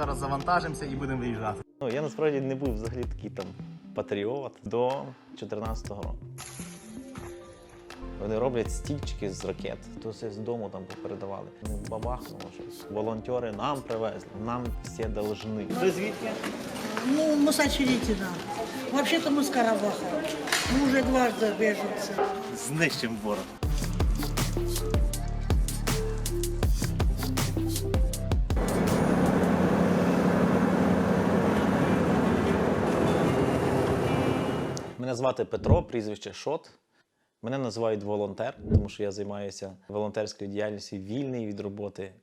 Зараз завантажимося і будемо виїжджати. Ну, я насправді не був взагалі такий там патріот до 2014 року. Вони роблять стільчики з ракет, то все з дому там попередавали. Ну, бабахнуло щось. Волонтери нам привезли, нам всі должны. Ви звідки? Ну, мы с очередина. Вообще-то мы с Карабаха. Мы уже дважды беженцы. Знищимо ворога. Мене звати Петро, прізвище Шот. Мене називають волонтер, тому що я займаюся волонтерською діяльністю вільний від роботи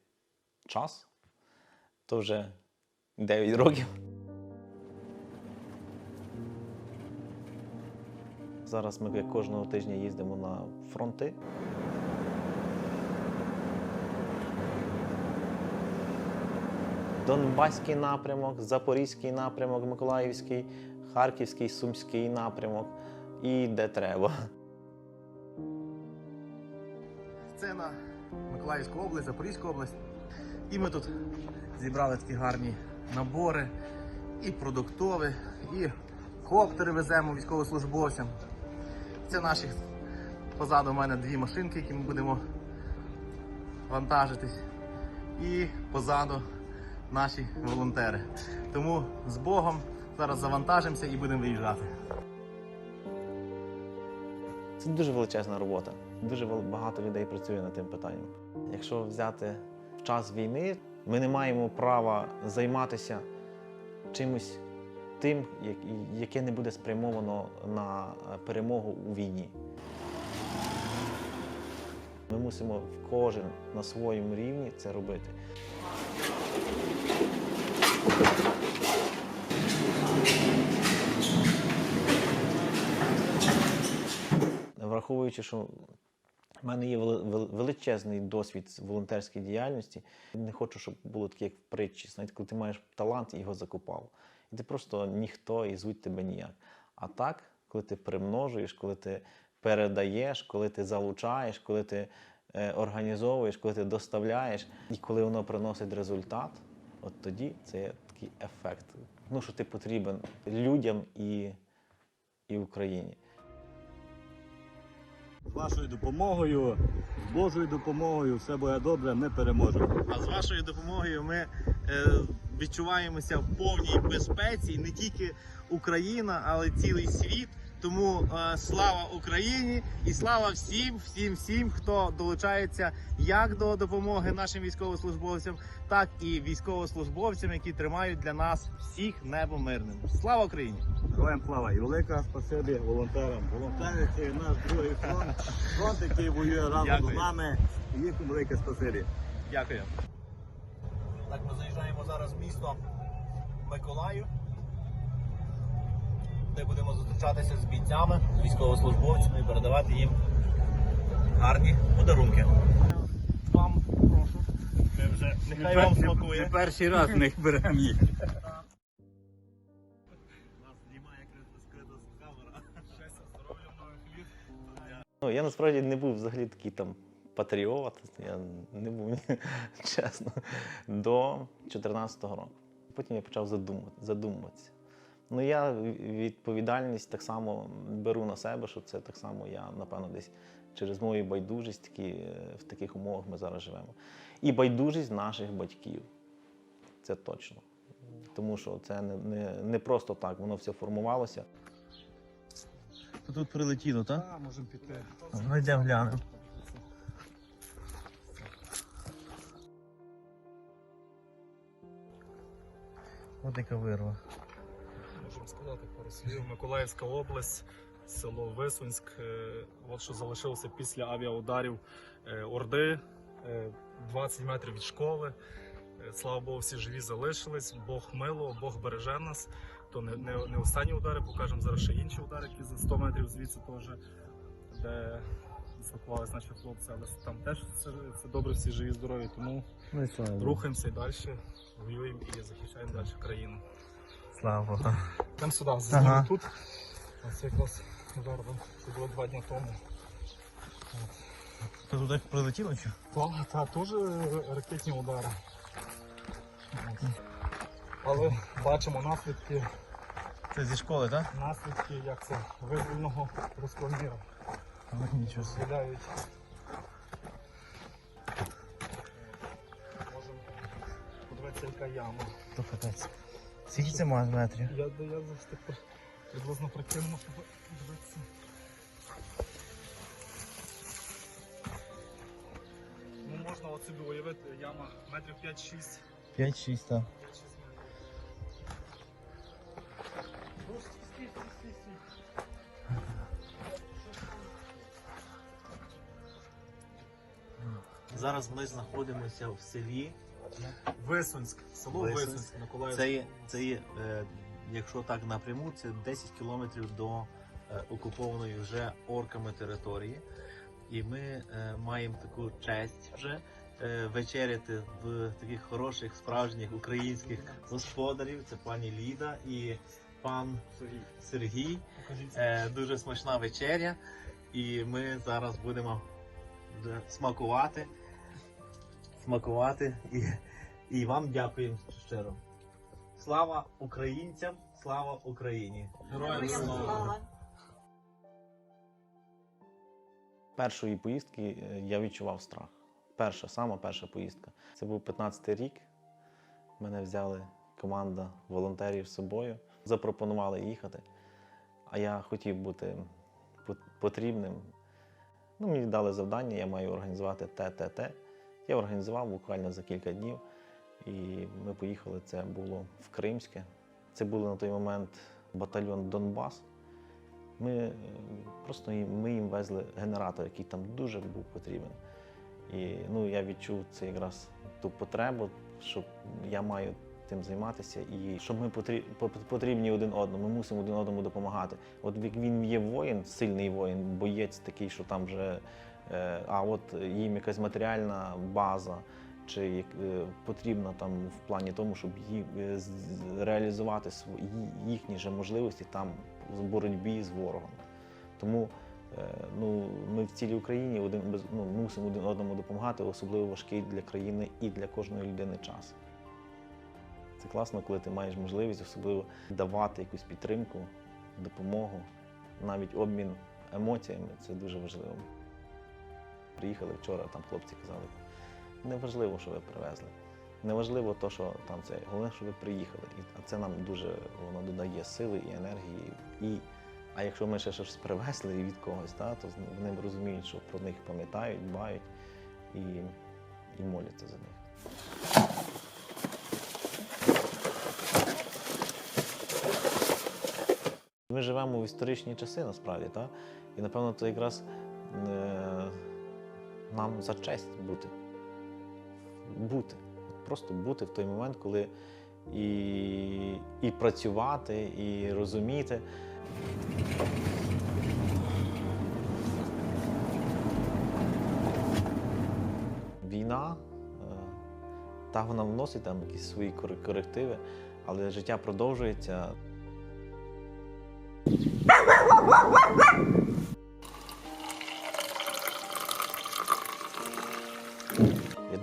час. То вже 9 років. Зараз ми кожного тижня їздимо на фронти. Донбаський напрямок, Запорізький напрямок, Миколаївський, Харківський, Сумський напрямок і де треба. Це на Миколаївську область, Запорізьку область. І ми тут зібрали такі гарні набори, і продуктові, і коптери веземо військовослужбовцям. Це наші позаду мене дві машинки, які ми будемо вантажитись. І позаду наші волонтери. Тому з Богом зараз завантажимося і будемо виїжджати. Це дуже величезна робота. Дуже багато людей працює над тим питанням. Якщо взяти в час війни, ми не маємо права займатися чимось тим, яке не буде спрямовано на перемогу у війні. Ми мусимо кожен на своєму рівні це робити. Враховуючи, що в мене є величезний досвід волонтерської діяльності, не хочу, щоб було таке, як в притчі. Знаєте, коли ти маєш талант і його закопав. І ти просто ніхто і звуть тебе ніяк. А так, коли ти примножуєш, коли ти передаєш, коли ти залучаєш, коли ти е, організовуєш, коли ти доставляєш, і коли воно приносить результат, от тоді це є такий ефект. Ну, що ти потрібен людям і, і Україні. З вашою допомогою, з Божою допомогою, все буде добре, ми переможемо. А з вашою допомогою ми е, відчуваємося в повній безпеці, не тільки Україна, але цілий світ. Тому е, слава Україні і слава всім, всім, всім, хто долучається як до допомоги нашим військовослужбовцям, так і військовослужбовцям, які тримають для нас всіх небо мирним. Слава Україні! Героям слава і велика спасибі волонтерам. Волонтери це наш другий фронт, фронт, який воює разом Дякую. з нами. І їм велике спасибі. Дякую. Так, ми заїжджаємо зараз в місто Миколаїв, де будемо зустрічатися з бійцями, з військовослужбовцями і передавати їм гарні подарунки. Вам прошу. Ми вже Нехай вам смакує. не перший раз в них беремо їх. Ну, я насправді не був взагалі такий там патріот, я не був, чесно, до 2014 року. Потім я почав задумуватися. Ну, я відповідальність так само беру на себе, що це так само я, напевно, десь через мою байдужість такі, в таких умовах ми зараз живемо. І байдужість наших батьків. Це точно. Тому що це не, не, не просто так, воно все формувалося. Тут прилетіло, так? Так, можемо піти. Ну, йдемо глянемо. Ось яка вирва. Сказати пару слів. Миколаївська область, село Висунськ. е, От що залишилося після авіаударів е, Орди, е, 20 метрів від школи. Е, Слава Богу, всі живі залишились. Бог мило, Бог береже нас. То не, не, не останні удари, покажемо зараз ще інші удари, які за 100 метрів звідси теж, де дислокувалися наші хлопці, але там теж все, все добре, всі живі, здорові. Тому Ну рухаємося і далі, воюємо і захищаємо далі країну. Слава Богу. Йдемо сюди, Ага. ага. тут. Ось якраз удар був. Це було два дні тому. То туди прилетіло чи? Та, та теж ракетні удари. Але бачимо наслідки, Це зі школи, так? наслідки як це визвольного руського. Нічого. дозволяють. Можемо подивитися, яка яма. То капець. Скільки це має метрів? Я, я завжди приблизно прикинув, щоб подивитися. Ну, можна от собі уявити, яма метрів 5-6. 5-6, так. 5-6 метрів. Ну, стій, стій, стій, стій, стій. Зараз ми знаходимося в селі. Висунськ, село Висунськ. Висунськ, Миколаївська. Це є, це є е, якщо так напряму, це 10 кілометрів до е, окупованої вже орками території. І ми е, маємо таку честь вже е, вечеряти в таких хороших справжніх українських господарів. Це пані Ліда і пан Сергій, Сергій. Е, дуже смачна вечеря, і ми зараз будемо смакувати. Смакувати і, і вам дякуємо щиро. Слава українцям, слава Україні! Героям слава! Першої поїздки е, я відчував страх. Перша, сама перша поїздка. Це був 15-й рік. Мене взяли команда волонтерів з собою, запропонували їхати. А я хотів бути потрібним. Ну, мені дали завдання, я маю організувати те, те, те. Я організував буквально за кілька днів. І ми поїхали. Це було в Кримське. Це був на той момент батальйон Донбас. Ми е, просто ми їм везли генератор, який там дуже був потрібен. І ну, я відчув це якраз ту потребу, що я маю тим займатися, і що ми потрібні один одному. Ми мусимо один одному допомагати. От як він є воїн, сильний воїн, боєць такий, що там вже, а от їм якась матеріальна база. Чи е, потрібна там в плані тому, щоб е, реалізувати свої їхні же можливості там в боротьбі з ворогом. Тому е, ну, ми в цілій Україні один ну, мусимо один одному допомагати, особливо важкий для країни і для кожної людини час. Це класно, коли ти маєш можливість особливо давати якусь підтримку, допомогу, навіть обмін емоціями це дуже важливо. Приїхали вчора, там хлопці казали, неважливо, що ви привезли. Неважливо то, що там це. Головне, що ви приїхали. І, а це нам дуже воно додає сили і енергії. І, а якщо ми ще щось привезли від когось, та, то вони розуміють, що про них пам'ятають, дбають і, і моляться за них. Ми живемо в історичні часи насправді, та? і напевно це якраз е, нам за честь бути. Бути. Просто бути в той момент, коли і, і працювати, і розуміти. Війна, е, та вона вносить там якісь свої кор- корективи, але життя продовжується.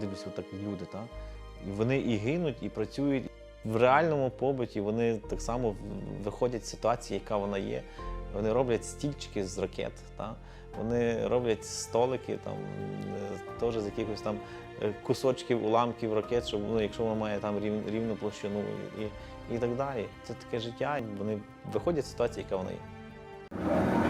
Дивлюся, отак люди, так? І вони і гинуть, і працюють в реальному побуті. Вони так само виходять з ситуації, яка вона є. Вони роблять стільчики з ракет, так? вони роблять столики там, е, теж з якихось там е, кусочків, уламків ракет, щоб ну, якщо вона має там рів, рівну площину і, і так далі. Це таке життя. Вони виходять з ситуації, яка вона є.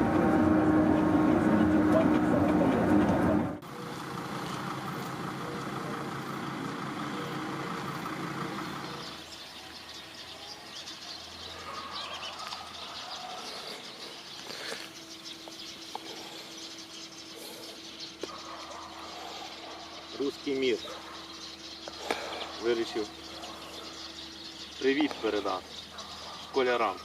Руський мір. Вирішив привіт передати школярам.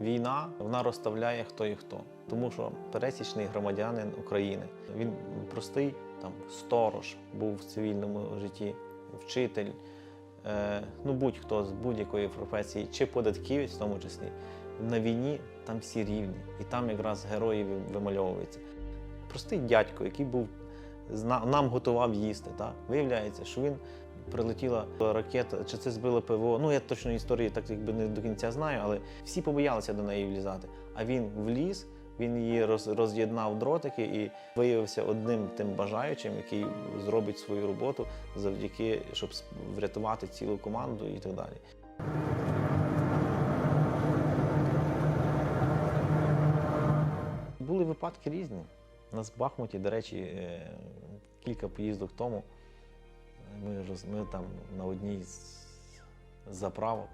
Війна вона розставляє хто і хто. Тому що пересічний громадянин України він простий там сторож був в цивільному житті, вчитель, е, ну будь-хто з будь-якої професії, чи податківець в тому числі. На війні там всі рівні, і там якраз герої ви- вимальовуються. Простий дядько, який був нам готував їсти. Та? Виявляється, що він прилетіла ракета, чи це збило ПВО. Ну я точно історії так якби не до кінця знаю, але всі побоялися до неї влізати. А він вліз, він її роз'єднав дротики і виявився одним тим бажаючим, який зробить свою роботу завдяки, щоб врятувати цілу команду і так далі. Були випадки різні. Нас в Бахмуті, до речі, е, кілька поїздок тому ми, ми там на одній з заправок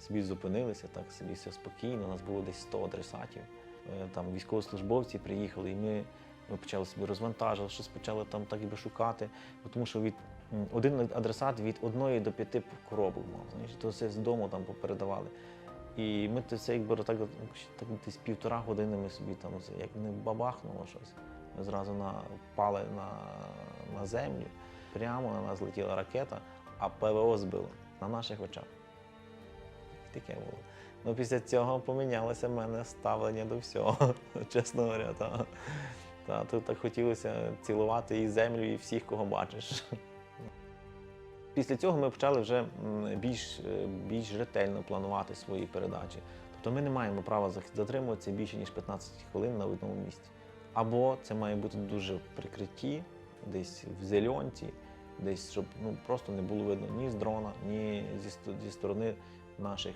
собі зупинилися, так собі все спокійно. У нас було десь 100 адресатів. Е, Там військовослужбовці приїхали, і ми, ми почали собі розвантажувати, щось почали там так якби шукати. Тому що від один адресат від одної до п'яти коробок мав. Знаєш, то все з дому там попередавали. І ми це якби так, так десь півтора години ми собі там як не бабахнуло щось. Ми зразу напали на, на землю. Прямо на нас летіла ракета, а ПВО збило на наших очах. Таке було. Ну, після цього помінялося в мене ставлення до всього, чесно говоря. Та, та, тут так хотілося цілувати і землю, і всіх, кого бачиш. Після цього ми почали вже більш, е, більш ретельно планувати свої передачі. Тобто ми не маємо права затримуватися більше, ніж 15 хвилин на одному місці. Або це має бути дуже в прикритті, десь в зеленці, десь, щоб ну, просто не було видно ні з дрона, ні зі, зі сторони наших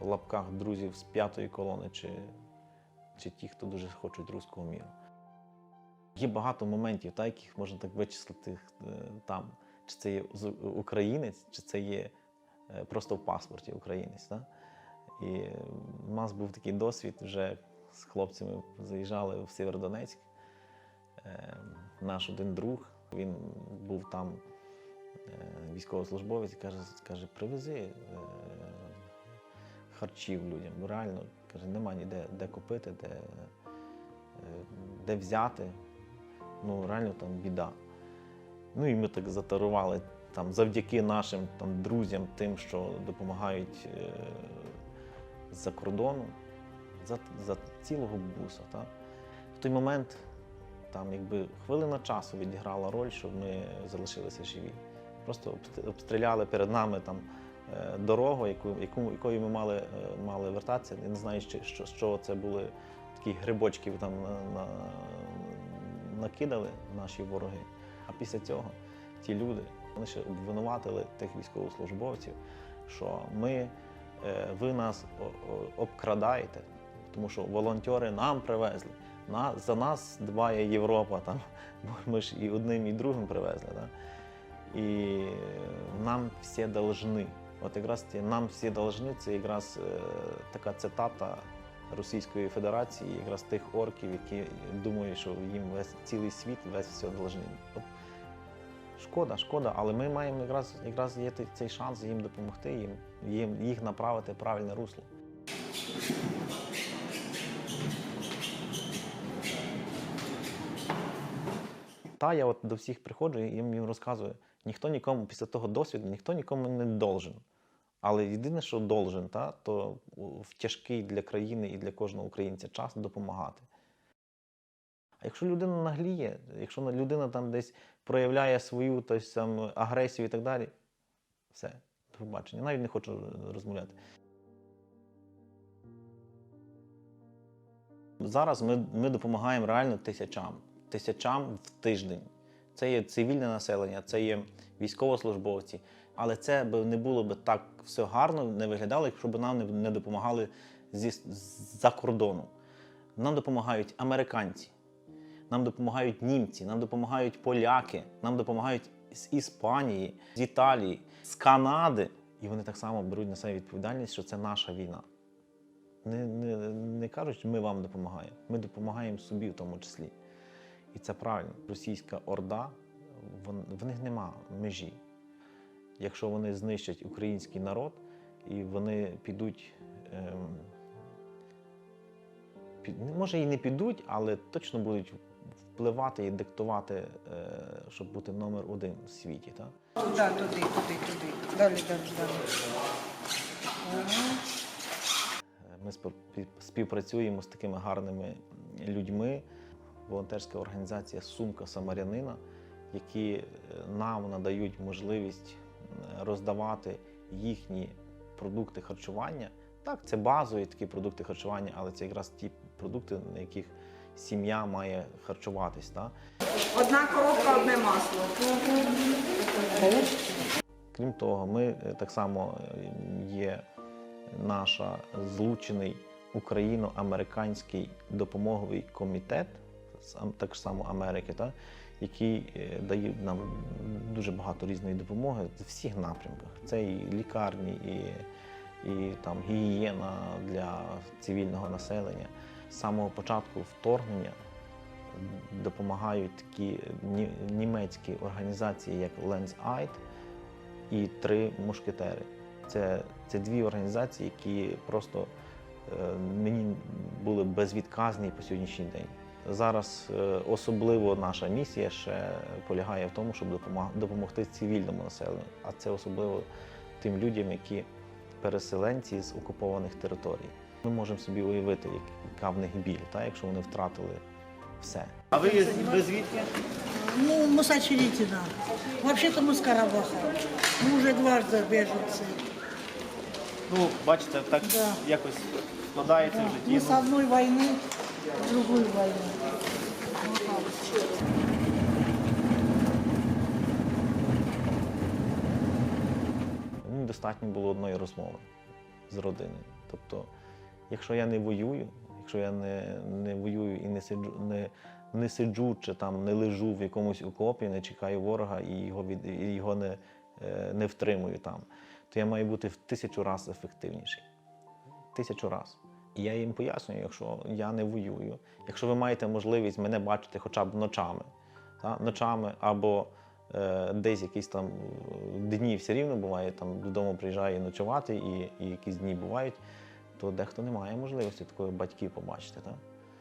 лапках друзів з п'ятої колони, чи, чи ті, хто дуже хочуть руського міру. Є багато моментів, та, яких можна так вичислити е, там, чи це є українець, чи це є е, просто в паспорті українець. Та? І е, у нас був такий досвід вже з хлопцями заїжджали в Сєвєродонецьк. Наш один друг, він був там військовослужбовець, каже, каже, привези харчів людям. Реально каже, нема ніде де купити, де, де взяти. Ну, реально там біда. Ну і ми так затарували там завдяки нашим там, друзям, тим, що допомагають е, з-за кордону, за, за цілого буса. Та? В той момент там якби хвилина часу відіграла роль, щоб ми залишилися живі. Просто обстріляли перед нами там е, дорогу, яку, яку, якою ми мали, е, мали вертатися. Я не знаю, що, що це були такі грибочки там на, на, накидали наші вороги. А після цього ті люди вони обвинуватили тих військовослужбовців, що ми, е, ви нас обкрадаєте, тому що волонтери нам привезли. За нас дбає Європа, там, бо ми ж і одним, і другим привезли. Да? І е, нам всі должны. От якраз ті нам всі должны, це якраз е, така цитата Російської Федерації, якраз тих орків, які думають, що їм весь цілий світ весь все должны. От, шкода, шкода, але ми маємо якраз, якраз є цей шанс їм допомогти, їм, їм їх направити в правильне русло. Та я от до всіх приходжу і їм розказую, ніхто нікому після того досвіду, ніхто нікому не должен. Але єдине, що должен, та, то в тяжкий для країни і для кожного українця час допомагати. А якщо людина нагліє, якщо людина там десь проявляє свою тобто, там, агресію і так далі, все, до побачення. Навіть не хочу розмовляти. Зараз ми, ми допомагаємо реально тисячам. Тисячам в тиждень. Це є цивільне населення, це є військовослужбовці. Але це б не було б так все гарно, не виглядало, якщо б нам не, допомагали з-за кордону. Нам допомагають американці, нам допомагають німці, нам допомагають поляки, нам допомагають з Іспанії, з Італії, з Канади. І вони так само беруть на себе відповідальність, що це наша війна. Не, не, не кажуть, що ми вам допомагаємо. Ми допомагаємо собі в тому числі. І це правильно. Російська орда, вон- в них нема межі. Якщо вони знищать український народ і вони підуть. Ем, під, ну, може і не підуть, але точно будуть впливати і диктувати, е, щоб бути номер один в світі. Так? Туди, туди, туди, туди. Далі, далі, далі. Ми спів- співпрацюємо з такими гарними людьми. Волонтерська організація Сумка Самарянина, які е, нам надають можливість роздавати їхні продукти харчування. Так, це базові такі продукти харчування, але це якраз ті продукти, на яких сім'я має харчуватись. Так? Одна коробка, одне масло. Крім того, ми е, так само е, є наша злучений україно-американський допомоговий комітет, так само Америки, та, який е, дає нам дуже багато різної допомоги в всіх напрямках. Це і лікарні, і, і там, гігієна для цивільного населення. З самого початку вторгнення допомагають такі німецькі організації, як Lens Aid, і три мушкетери. Це, це дві організації, які просто е, мені були безвідказні по сьогоднішній день. Зараз е, особливо наша місія ще полягає в тому, щоб допомаг- допомогти цивільному населенню, а це особливо тим людям, які переселенці з окупованих територій. Ми можемо собі уявити, як- яка в них біль, та, якщо вони втратили все. А ви, ви звідки? Ну, Мусачеретина. Вообще-то мы с Карабаха. Мы уже дважды беженцы. Ну, бачите, так Да. якось складається в житті. Мы с Ну, одной войны в другую войну. Мені достатньо було одної розмови з родиною. Тобто, якщо я не воюю, якщо я не, не воюю і не сиджу, не, не сиджу чи там не лежу в якомусь окопі, не чекаю ворога і його, від, і його не, е, не втримую там, то я маю бути в тисячу разів ефективніший. Тисячу разів. І я їм пояснюю, якщо я не воюю, якщо ви маєте можливість мене бачити хоча б ночами, та, ночами або е, десь якісь там е, дні все рівно буває, там додому приїжджає ночувати, і, і якісь дні бувають, то дехто не має можливості такої батьків побачити. Так?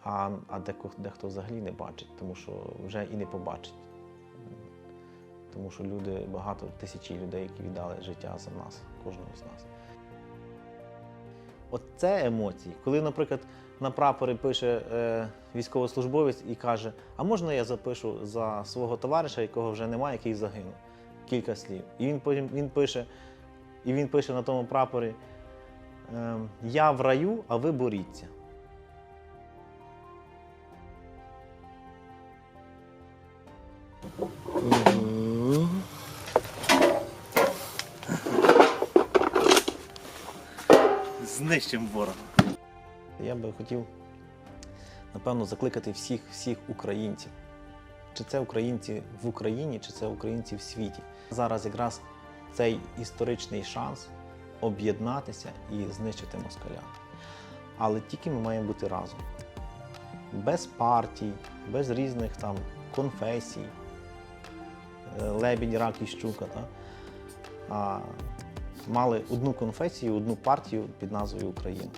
А, а дехто взагалі не бачить, тому що вже і не побачить. Тому що люди, багато тисячі людей, які віддали життя за нас, кожного з нас. От це емоції. Коли, наприклад, на прапорі пише е, військовослужбовець і каже: А можна я запишу за свого товариша, якого вже немає, який загинув? Кілька слів. І він потім він пише, і він пише на тому прапорі: е, Я в раю, а ви боріться. Знищимо ворога. Я би хотів, напевно, закликати всіх, всіх українців. Чи це українці в Україні, чи це українці в світі. Зараз якраз цей історичний шанс об'єднатися і знищити москаля. Але тільки ми маємо бути разом. Без партій, без різних там конфесій, е, лебідь, рак і щука. Та? Мали одну конфесію, одну партію під назвою Україна.